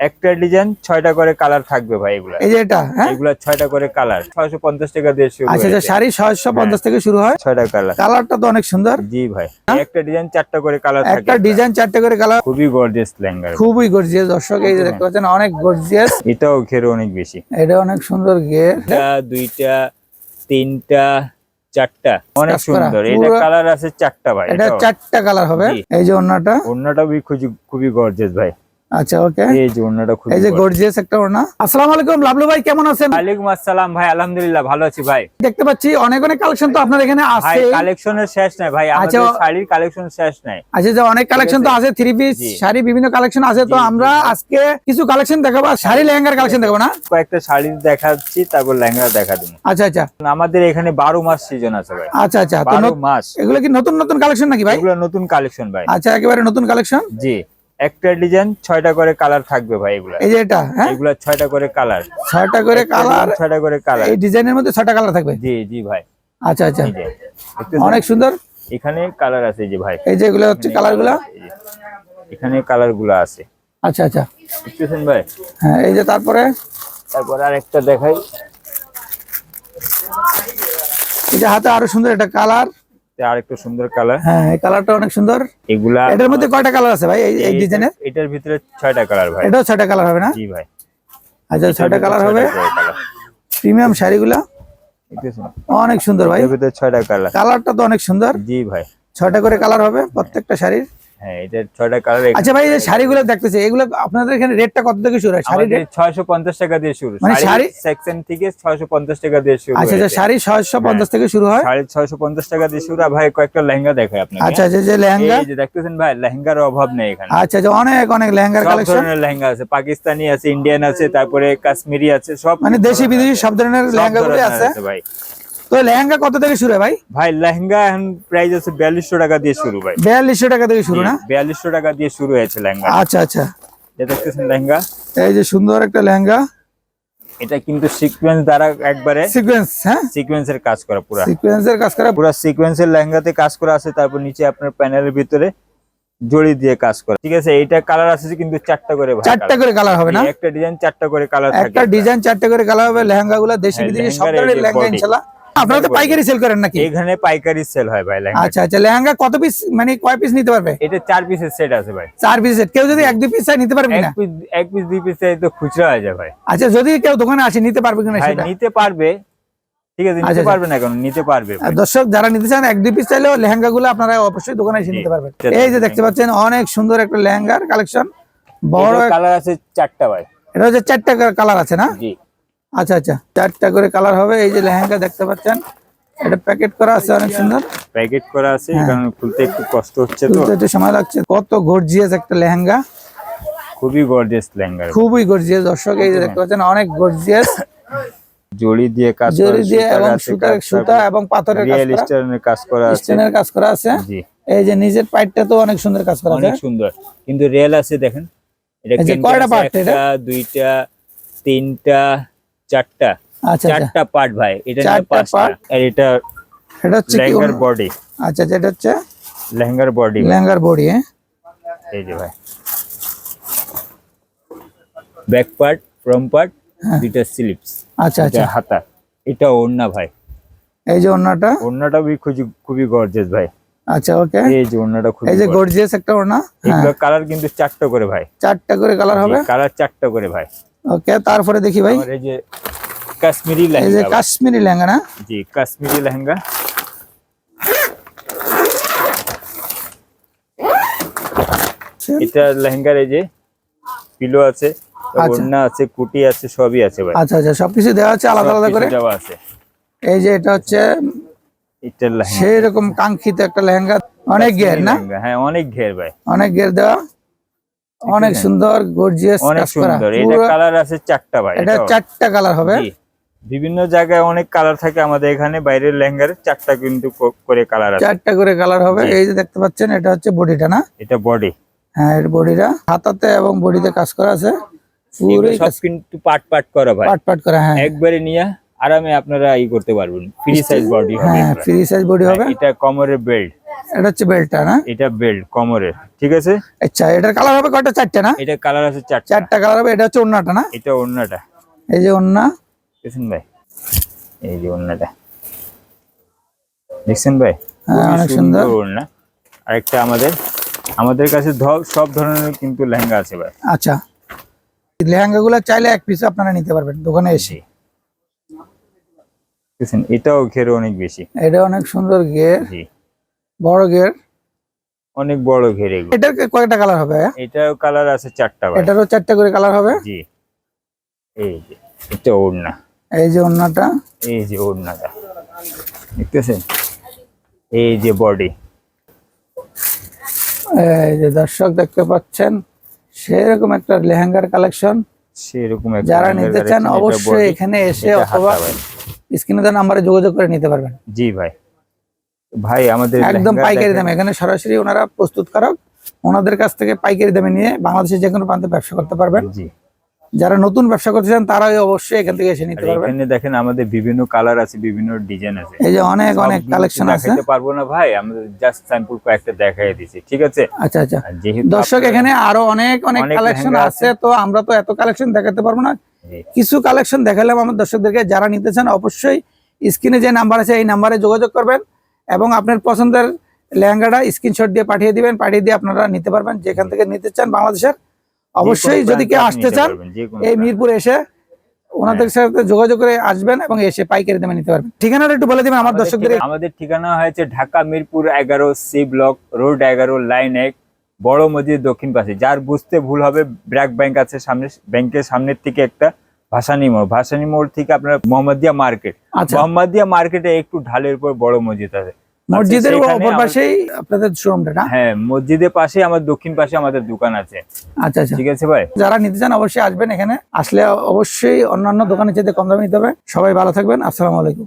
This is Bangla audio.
একটা ডিজাইন ছয়টা করে কালার থাকবে ভাই এগুলা। এই যে এটা হ্যাঁ? এগুলা ছয়টা করে কালার ছয়শো পঞ্চাশ টাকা দিয়ে শুরু আচ্ছা আচ্ছা শাড়ি ছয়শো পঞ্চাশ থেকে শুরু হয়। ছয়টা কালার কালারটা তো অনেক সুন্দর। জি ভাই একটা ডিজাইন চারটা করে কালার হ্যাঁ। একটা ডিজাইন চারটে করে কালার খুবই গর্জিয়াস লেহেঙ্গা খুবই গর্জিয়াস দর্শক এই দেখতে পাচ্ছেন অনেক গর্জিয়াস এটাও ঘের অনেক বেশি। এটা অনেক সুন্দর একটা দুইটা তিনটা চারটা অনেক সুন্দর। এটা কালার আছে চারটা ভাই এটা চারটা কালার হবে। এই যে ওড়নাটাও বি খুবই খুবই গর্জিয়াস ভাই। আচ্ছা ওকে এই যে ওড়নাটা খুবই এই যে গর্জিয়াস একটা ওড়না। আসসালামু আলাইকুম লাভলু ভাই কেমন আছেন? ওয়ালাইকুম আসসালাম ভাই আলহামদুলিল্লাহ ভালো আছি ভাই। দেখতে পাচ্ছি অনেক অনেক কালেকশন তো আপনার এখানে ভাই আছে। কালেকশনের শেষ নাই ভাই আমাদের আচ্ছা। শাড়ির কালেকশন শেষ নাই। আচ্ছা যে অনেক কালেকশন তো আছে? থ্রি পিস শাড়ি বিভিন্ন কালেকশন আছে তো আমরা আজকে কিছু কালেকশন দেখাবো শাড়ি লেহেঙ্গার কালেকশন দেখাবো না? কয়েকটা শাড়ি দেখাচ্ছি তারপর লেহেঙ্গা দেখা দেবো। আচ্ছা আচ্ছা। আমাদের এখানে বারো মাস সিজন আছে ভাই। আচ্ছা আচ্ছা তো বারো নত- মাস। এগুলো কি নতুন নতুন কালেকশন নাকি ভাই? এগুলো নতুন কালেকশন ভাই। আচ্ছা একেবারে নতুন কালেকশন জি। একটা ডিজাইন ছয়টা করে কালার থাকবে ভাই এগুলা। এই যে এটা হ্যাঁ? এগুলা ছয়টা করে কালার ছয়টা করে কালার ছয়টা করে কালার এই ডিজাইনের মধ্যে ছয়টা কালার থাকবে? জি জি ভাই। আচ্ছা আচ্ছা? অনেক সুন্দর। এখানে কালার আছে যে ভাই। এই যে এগুলো হচ্ছে কালারগুলা? এখানে কালারগুলো আছে। আচ্ছা আচ্ছা। দেখতেছেন ভাই? হ্যাঁ এই যে তারপরে? তারপর আর একটা দেখাই। এই যে হাতে আরও সুন্দর একটা কালার আর একটু সুন্দর কালার। হ্যাঁ এই কালারটা অনেক সুন্দর। এগুলা এটার মধ্যে কয়টা কালার আছে ভাই এই এই ডিজাইনের এটার ভিতরে কালার ভাই। এটাও ছয়টা কালার হবে না? জি ভাই। আচ্ছা ছয়টা কালার হবে। প্রিমিয়াম শাড়িগুলা? অনেক সুন্দর ভাই। ভিতরে ছয়টা কালার। কালারটা তো অনেক সুন্দর। জি ভাই। ছয়টা করে কালার হবে প্রত্যেকটা শাড়ির। হ্যাঁ এটার ছয়টা কালার আচ্ছা ভাই এই যে শাড়িগুলো দেখতেছে এগুলো আপনাদের এখানে রেটটা কত থেকে শুরু হয়? রেট টাকা দিয়ে শুরু। মানে শাড়ি সেকশন থেকে ছয়শো পঞ্চাশ টাকা দিয়ে শুরু আচ্ছা আচ্ছা শাড়ি পঞ্চাশ থেকে শুরু হয়? টাকা দিয়ে শুরু আর ভাই কয়েকটা লেহেঙ্গা আপনাকে। আচ্ছা আচ্ছা যে লেহেঙ্গা? এই যে দেখতেছেন ভাই লেহেঙ্গার অভাব নেই এখানে। আচ্ছা অনেক অনেক লেহেঙ্গার সব ধরনের লেহেঙ্গা আছে পাকিস্তানি আছে ইন্ডিয়ান আছে তারপরে কাশ্মীরি আছে সব মানে দেশি বিদেশি সব ধরনের লেহেঙ্গা গুলো আছে ভাই। তো লেহেঙ্গা কত থেকে শুরু হয় ভাই? ভাই লেহেঙ্গা এখন প্রাইস আছে বিয়াল্লিশশো টাকা দিয়ে শুরু ভাই। বিয়াল্লিশশো টাকা থেকে শুরু না? বিয়াল্লিশশো টাকা দিয়ে শুরু হয়েছে লেহেঙ্গা। আচ্ছা আচ্ছা। এটা দেখতেছেন লেহেঙ্গা। এই যে সুন্দর একটা লেহেঙ্গা। এটা কিন্তু সিকোয়েন্স দ্বারা একবারে সিকোয়েন্স হ্যাঁ? সিকোয়েন্সের কাজ করা পুরা। সিকোয়েন্সের কাজ করা পুরা সিকোয়েন্সের লেহেঙ্গাতে কাজ করা আছে তারপর নিচে আপনার প্যানেলের ভিতরে জড়ি দিয়ে কাজ করা। ঠিক আছে এইটা কালার আছে কিন্তু চারটা করে চারটা করে কালার হবে না? একটা ডিজাইন চারটা করে কালার একটা ডিজাইন চারটে করে কালার হবে লেহেঙ্গা গুলা দেশি হ্যাঁ, বিদেশি সব ধরনের লেহেঙ্গা body। আপনারা তো পাইকারি সেল করেন নাকি? এখানে পাইকারি সেল হয় ভাই লেহেঙ্গা। আচ্ছা আচ্ছা লেহেঙ্গা কত পিস মানে কয় পিস নিতে পারবে? এটা চার পিসের সেট আছে ভাই। চার পিস কেউ যদি এক দুই পিস চাই নিতে পারবে না এক পিস দুই পিস তো খুচরা হয়ে যায় ভাই। আচ্ছা যদি কেউ দোকানে আসে নিতে পারবে কিনা সেটা? নিতে পারবে। ঠিক আছে আচ্ছা, নিতে আচ্ছা। পারবে না কেন? নিতে পারবে দর্শক যারা নিতে চান এক দুই পিস চাইলেও লেহেঙ্গা গুলো আপনারা অবশ্যই দোকানে এসে নিতে পারবেন। এই যে দেখতে পাচ্ছেন অনেক সুন্দর একটা লেহেঙ্গার কালেকশন বড় কালার আছে চারটা ভাই। এটা হচ্ছে চারটা কালার আছে না? জি। আচ্ছা আচ্ছা। চারটা করে কালার হবে এই যে লেহেঙ্গা দেখতে পাচ্ছেন। এটা প্যাকেট করা আছে অনেক সুন্দর। প্যাকেট করা আছে হ্যাঁ। কারণ খুলতে একটু কষ্ট হচ্ছে তো। একটু সময় লাগছে। কত গর্জিয়াস একটা লেহেঙ্গা। খুবই গর্জিয়াস লেহেঙ্গা। খুবই গর্জিয়াস দর্শক এই যে দেখতে পাচ্ছেন অনেক গর্জিয়াস জড়ি দিয়ে কাজ করা জরি দিয়ে এবং সুতা সুতা এবং পাথরের কাজ করা স্টোনের কাজ করা আছে। স্টেনের কাজ করা আছে। জি। এই যে নিজের পাইটটা তো অনেক সুন্দর কাজ করা আছে। অনেক সুন্দর। কিন্তু রিয়েল আছে দেখেন। এটা কয়টা part এটা? দুইটা তিনটা চারটা। আচ্ছা আচ্ছা। চারটা পার্ট ভাই এটা নিয়ে চারটা পাঁচটা। part? আর এটা এটা হচ্ছে কি লেহেঙ্গার বডি আচ্ছা যেটা হচ্ছে? লেহেঙ্গার বডি লেহেঙ্গার বডি হ্যাঁ? এই যে ভাই। ব্যাক পার্ট ফ্রম পার্ট দুইটা স্লিপস আচ্ছা আচ্ছা। এটা হাতা। এটা ওড়না ভাই। এই যে ওড়নাটা? ওড়নাটা খুবই খুবই খুবই গর্জিয়াস ভাই। আচ্ছা ওকে। এই যে ওড়নাটা খুবই এই যে গর্জিয়াস একটা ওড়না? হ্যাঁ। এগুলো কালার কিন্তু চারটা করে ভাই। চারটা করে কালার হবে? কালার চারটা করে ভাই। ওকে তারপরে দেখি ভাই। এই যে কাশ্মীরি লেহেঙ্গা এই যে কাশ্মীরি লেহেঙ্গা না? জি কাশ্মীরি লেহেঙ্গা। এটা লেহেঙ্গার এই যে পিলো আছে আচ্ছা। ওড়না আছে কুটি আছে সবই আছে ভাই। আচ্ছা আচ্ছা সবকিছু দেওয়া আছে আলাদা আলাদা করে? দেওয়া আছে। এই যে এটা হচ্ছে এটা লেহেঙ্গা। সেই রকম কাঙ্ক্ষিত একটা লেহেঙ্গা। অনেক ঘের না? হ্যাঁ অনেক ঘের ভাই। অনেক ঘের দেওয়া। অনেক সুন্দর গর্জিয়াস অনেক সুন্দর। এটা কালার আছে চারটা ভাই এটা চারটা কালার হবে। বিভিন্ন জায়গায় অনেক কালার থাকে আমাদের এখানে বাইরের লেহেঙ্গার চারটা কিন্তু করে কালার আছে। চারটা করে কালার হবে। এই যে দেখতে পাচ্ছেন এটা হচ্ছে বডিটা না? এটা বডি হ্যাঁ এর বডিটা। হাতাতে এবং বডিতে কাজ করা আছে। পুরোই সব কিন্তু পাট পাট করা ভাই। পাট পাট করা হ্যাঁ। একবারে নিয়ে আরামে আপনারা ই করতে পারবেন। ফ্রি সাইজ বডি হবে হ্যাঁ ফ্রি সাইজ বডি হবে। এটা কোমরের বেল্ট এটা হচ্ছে বেল্টটা না? এটা বেল্ট কোমরের ঠিক আছে? আচ্ছা এটার কালার হবে কয়টা? চারটে না? এটা কালার আছে চারটা। চারটা কালার হবে এটা হচ্ছে ওন্নাটা না? এটা ওড়নাটা। এই যে ওন্না দেখছেন ভাই? এই যে ওড়নাটা। দেখছেন ভাই? হ্যাঁ, অনেক সুন্দর। ওড়না। আরেকটা আমাদের আমাদের কাছে সব ধরনের কিন্তু লেহেঙ্গা আছে ভাই। আচ্ছা। লেহেঙ্গা গুলো চাইলে এক পিস আপনারা নিতে পারবেন দোকানে এসে। এটাও ঘেরে অনেক বেশি। এটা অনেক সুন্দর গের জি। বড় গের অনেক বড় ঘেরে এগুলো। এটার কয়টা কালার হবে? এটাও কালার আছে চারটা এটারও চারটা করে কালার হবে? জি। এই যে এটা ওড়না। এই যে ওন্নাটা এই যে ওড়নাটা। দেখতেছেন? এই যে বডি এই যে দর্শক দেখতে পাচ্ছেন সেরকম একটা লেহেঙ্গার কালেকশন সেরকম যারা নিতে চান অবশ্যই এখানে এসে অথবা স্ক্রিনে দেওয়া নাম্বারে যোগাযোগ করে নিতে পারবেন। জি ভাই। ভাই আমাদের একদম পাইকারি দামে। এখানে সরাসরি ওনারা প্রস্তুত প্রস্তুতকারক ওনাদের কাছ থেকে পাইকারি দামে নিয়ে বাংলাদেশের যে কোনো প্রান্তে ব্যবসা করতে পারবেন। জি। যারা নতুন ব্যবসা করতে চান তারাই অবশ্যই এখান থেকে এসে নিতে পারবেন। এখানে দেখেন আমাদের বিভিন্ন কালার আছে বিভিন্ন ডিজাইন আছে। এই যে অনেক অনেক কালেকশন আছে। দেখাইতে পারব না ভাই আমাদের জাস্ট স্যাম্পল কয়েকটা দেখাই দিছি ঠিক আছে? আচ্ছা আচ্ছা। দর্শক এখানে আরও অনেক অনেক অনেক কালেকশন আছে তো আমরা তো এত কালেকশন দেখাতে পারব না। কিছু কালেকশন দেখালাম আমার দর্শকদেরকে। যারা নিতে চান অবশ্যই স্ক্রিনে যে নাম্বার আছে এই নাম্বারে যোগাযোগ করবেন। এবং আপনার পছন্দের লেহেঙ্গাটা স্ক্রিনশট দিয়ে পাঠিয়ে দিবেন পাঠিয়ে দিয়ে আপনারা নিতে পারবেন যেখান থেকে নিতে চান বাংলাদেশের। অবশ্যই যদি কেউ আসতে চান এই মিরপুর এসে ওনাদের সাথে যোগাযোগ করে আসবেন এবং এসে পাইকারি দামে নিতে পারবেন। ঠিকানাটা একটু বলে দিবেন আমার আমাদের দর্শকদের। আমাদের ঠিকানা হয়েছে ঢাকা মিরপুর এগারো সি ব্লক রোড এগারো লাইন এক বড় মসজিদ দক্ষিণ পাশে। যার বুঝতে ভুল হবে ব্র্যাক ব্যাংক আছে সামনে ব্যাংকের সামনের থেকে একটা। ভাসানী মোড়। ভাসানী মোড় থেকে আপনার মোহাম্মদিয়া মার্কেট। আচ্ছা। মোহাম্মদিয়া মার্কেটে একটু ঢালের উপর বড় মসজিদ আছে। মসজিদের অপর পাশেই আপনাদের শোরুমটা না? হ্যাঁ মসজিদের পাশে আমার দক্ষিণ পাশে আমাদের দোকান আছে। আচ্ছা আচ্ছা। ঠিক আছে ভাই? যারা নিতে চান অবশ্যই আসবেন এখানে। আসলে অবশ্যই অন্যান্য দোকানে যেতে কম দামে নিতে হবে। সবাই ভালো থাকবেন। আসসালামু আলাইকুম।